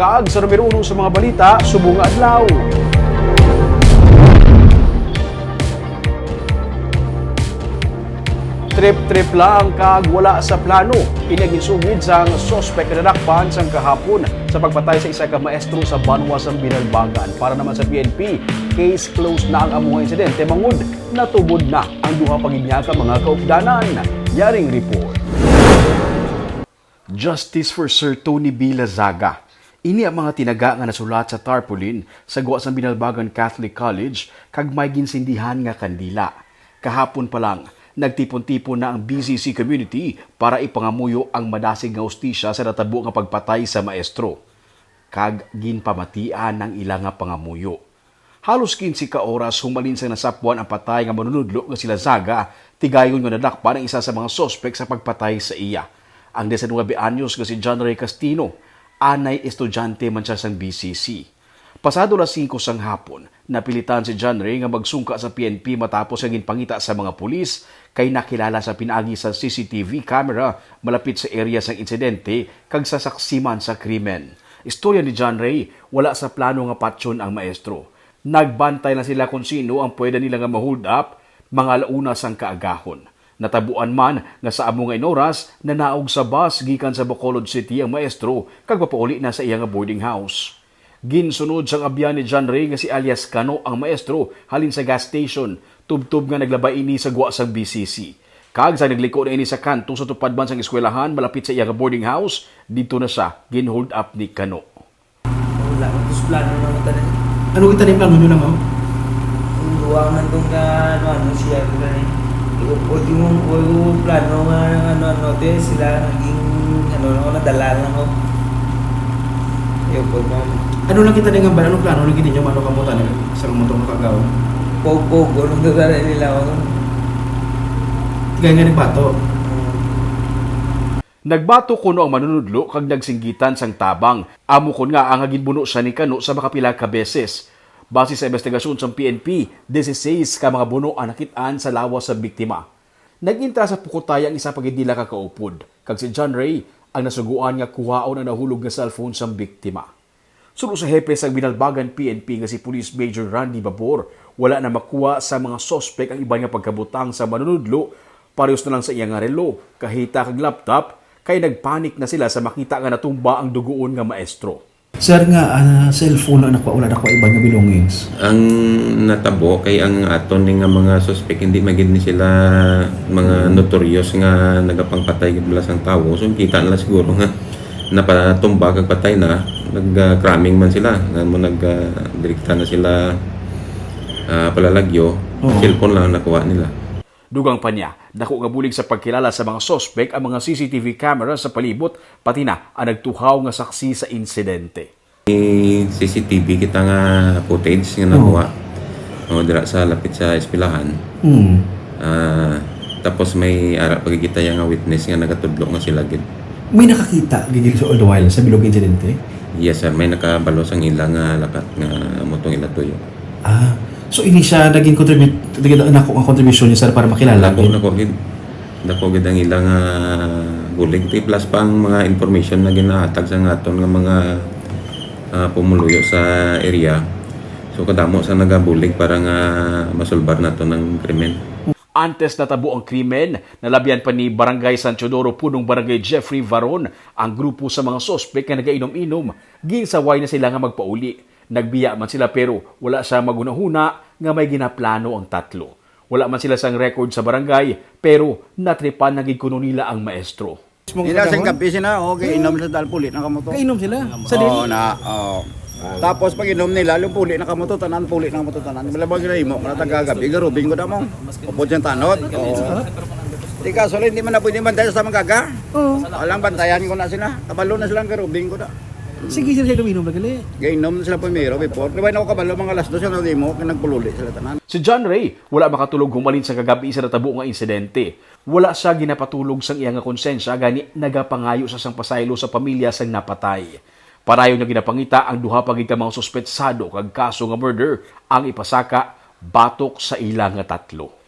Kaag sa numero uno sa mga balita, subong adlaw. Trip-trip lang kag wala sa plano. Inagisugid sang sospek na dakpan sang kahapon sa pagpatay sa isa ka maestro sa Banwa sa Binalbagan. Para naman sa PNP, case closed na ang among insidente mangud natubod na ang duha paginya ka mga kaupdanan. Yaring report. Justice for Sir Tony B. Lazaga. Ini ang mga tinaga nga nasulat sa tarpaulin sa gawa sa Binalbagan Catholic College kag may ginsindihan nga kandila. Kahapon pa lang, nagtipon-tipon na ang BCC community para ipangamuyo ang madasig nga ustisya sa natabo nga pagpatay sa maestro. Kag ginpamatian ng ilang nga pangamuyo. Halos 15 ka oras humalin sa nasapuan ang patay nga manunudlo nga sila Zaga, tigayon nga nadakpa ng isa sa mga sospek sa pagpatay sa iya. Ang 19 anyos nga si John Ray Castino, anay estudyante man siya sang BCC. Pasado las 5 sang hapon, napilitan si John Ray nga magsungka sa PNP matapos ang ginpangita sa mga pulis kay nakilala sa pinagi sa CCTV camera malapit sa area sang insidente kag sa saksiman sa krimen. Istorya ni John Ray, wala sa plano nga patsyon ang maestro. Nagbantay na sila kung sino ang pwede nila nga ma-hold up mga launa sang kaagahon. Natabuan man nga sa among nga inoras na naog sa bus gikan sa Bacolod City ang maestro kag mapauli na sa iyang boarding house. Ginsunod sang abyan ni John Ray nga si alias Kano ang maestro halin sa gas station tubtub nga naglabay ini sa guwa sang BCC. Kag sa nagliko na ini sa kanto sa tupad man sang eskwelahan malapit sa iyang boarding house dito na siya ginhold up ni Kano. Wala ko tus plano na mo tanan. Ano kita ni plano nyo na ma'am? Ang ruangan tong ka ano ano siya ko na Iko po di mo ko plano nga ano ano te sila naging ano ako nadala lang ako. Yo po mo Ano lang kita nga ba? Anong plano lang kita nyo? Ano kamutan nila? Sa motor mo kagaw? po po gulong dala nila ako. Tigay nga nagbato. Nagbato kuno ang manunudlo kag nagsinggitan sang tabang. Amo kon nga ang ginbuno siya ni Kano sa makapila ka beses. Base sa investigasyon sa PNP, 16 ka mga buno ang nakitaan sa lawas sa biktima. Nagintra sa pukutay ang isa pagidila ka kaupod. Kag si John Ray ang nasuguan nga kuhaon ang nahulog nga cellphone sa biktima. Sulo sa hepe sa binalbagan PNP nga si Police Major Randy Babor, wala na makuha sa mga sospek ang iba nga pagkabutang sa manunudlo, parehas na lang sa iyang relo, kahita kag laptop, kay nagpanik na sila sa makita nga natumba ang duguon nga maestro. Sir nga, ah, cellphone na nakuha. Wala nakuha iba nga belongings. ang natabo kay ang aton nga mga suspect hindi magid ni sila mga notorious nga nagapangpatay gid belas ang tawo so kita nila siguro nga napatumba kag patay na nag-cramming man sila nga mo nag uh, direkta na sila ah, palalagyo Oo. cellphone lang ang nakuha nila Dugang pa niya, dako nga bulig sa pagkilala sa mga sospek ang mga CCTV camera sa palibot, pati na ang nagtuhaw nga saksi sa insidente. May CCTV kita nga footage nga nakuha oh. dira sa lapit sa eskwelahan Hmm. Ah, tapos may ara pagkikita yung nga witness nga nagatudlo nga sila gid May nakakita gigil sa all the while sa bilog incidente? Yes sir, may nakabalo sang ilang nga lakat nga motong ila tuyo. Ah, so ini siya naging contribute, naging nako ang contribution niya sir para makilala. Dako nako gid. Dako gid ang ilang nga bulig Ti plus pa ang mga information na ginahatag sa nga aton nga mga ah, pumuluyo sa area. So kadamo sa nagabulig para nga masulbar nato ng krimen. Antes natabo ang krimen, nalabyan pa ni Barangay San Teodoro punong Barangay Jeffrey Varon ang grupo sa mga sospek nga nagainom-inom. Ginsaway na sila nga magpauli. Nagbiya man sila pero wala sa magunahuna nga may ginaplano ang tatlo. Wala man sila sang record sa barangay pero natripan na kuno nila ang maestro. Ila sa gabi sila, okay, inom sa dalpulit na kamoto. Kainom sila. Sa Oo, din. na, oo. Tapos pag inom nila, yung puli na kamoto, tanan puli na kamoto, tanan. Wala ba gina imo, mga taga-gabi, garubing ko na mo. Upod siyang tanod. Oo. Di ka, hindi man na pwede bantayan sa mga gaga. Oo. Walang bantayan ko na sila. Kabalo na silang garubing ko na. Sige sila siya uminom na gali. Gainom na sila primero before. Di ba na ako kabalo mga alas dos, yung mo, nagpululi sila tanan. Si John Ray, wala makatulog humalin sa kagabi sa natabo nga insidente. Wala siya ginapatulog sang iyang nga konsensya gani nagapangayo sa sang pasaylo sa pamilya sang napatay. Parayo na ginapangita ang duha pagid ka mga suspetsado kag kaso nga murder ang ipasaka batok sa ilang nga tatlo.